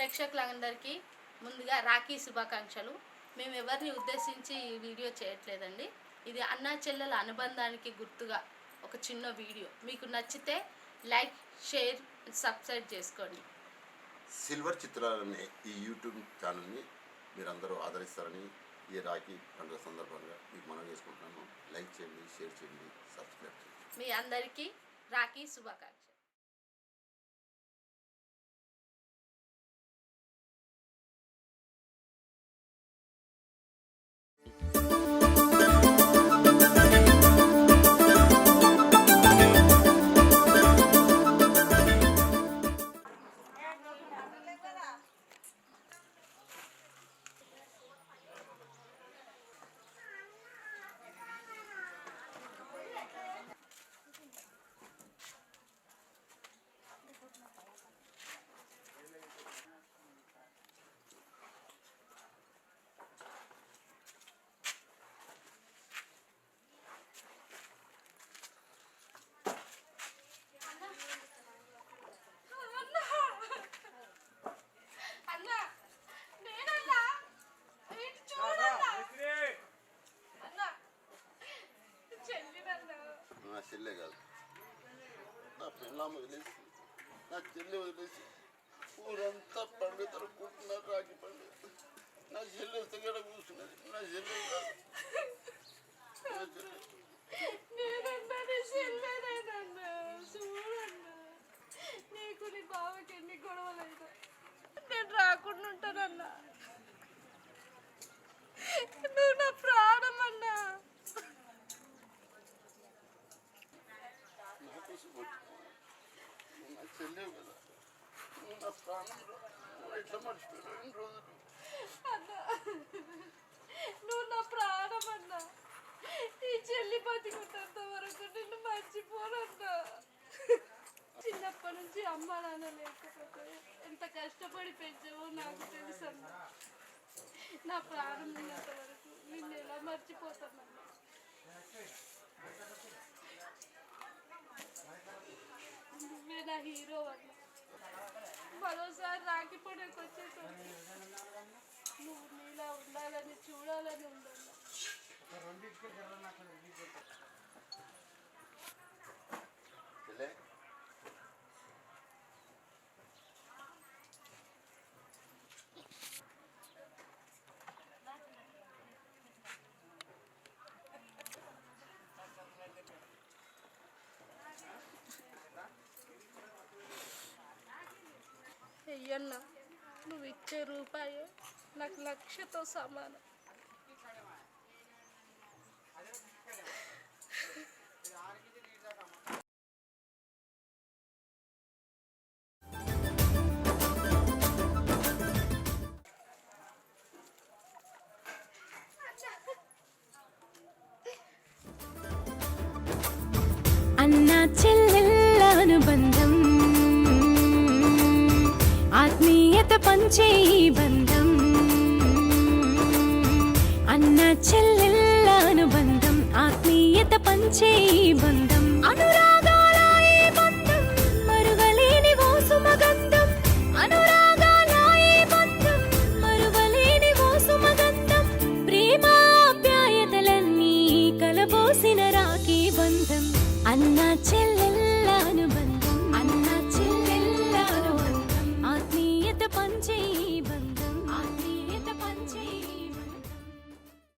ప్రేక్షకులందరికీ ముందుగా రాఖీ శుభాకాంక్షలు. మేము ఎవరిని ఉద్దేశించి ఈ వీడియో చేయట్లేదండి. ఇది అన్నా చెల్లెల అనుబంధానికి గుర్తుగా ఒక చిన్న వీడియో. మీకు నచ్చితే లైక్ షేర్ సబ్స్క్రైబ్ చేసుకోండి. సిల్వర్ చిత్రాలనే ఈ యూట్యూబ్ ఛానల్ని మీరందరూ ఆదరిస్తారని ఈ రాఖీ పండుగ సందర్భంగా మీకు మనం చేసుకుంటున్నాను లైక్ చేయండి షేర్ చేయండి సబ్స్క్రైబ్ చేయండి. మీ అందరికీ రాఖీ శుభాకాంక్షలు. చెల్లె కాదు నా పిల్లం వదిలేసి నా చెల్లె వదిలేసి ఊరంతా పండుగ తరుపుకుంటున్నారు రాఖీ పండుగ నా చెల్లె వస్తే కూడా కూర్చున్నది నా చెల్లె కాదు నా చెల్లె నేనన్నా నీ చెల్లెనేనన్నా చూడన్నా నీకు నీ బావకి ఎన్ని గొడవలైనా నేను రాకుండా ఉంటానన్నా నువ్వు నా ప్రాణం అన్నా నా కోసం కొట్టుకో. నువ్వు నా కదా నా ప్రాణం ఎట్లా మర్చిపోయావు? ఎన్ని రోజులు? అన్నా నువ్వు నా ప్రాణం అన్నా. ఈ చెల్లి బతికున్నంత వరకు నిన్ను మర్చిపోనన్నా. చిన్నప్పటి నుంచి అమ్మ నాన్న లేకపోతే ఎంత కష్టపడి పెంచావో నాకు తెలుసు అన్నా. నా ప్రాణం ఉన్నంత వరకు నిన్ను ఎలా మర్చిపోతానన్నా నువ్వే నా హీరో అన్నా మరోసారి రాఖీ పండుగకి వచ్చేసరికి నువ్వు నీలా ఉండాలని చూడాలని ఉండాలి అయ్యన్న నువ్వు ఇచ్చే రూపాయి నాకు లక్షతో సమానం. అన్నా చెల్లెళ్ళ ఆత్మీయత ఈ బంధం. అన్న చెల్లెళ్ళ అనుబంధం ఆత్మీయత పంచే ఈ బంధం. అనురా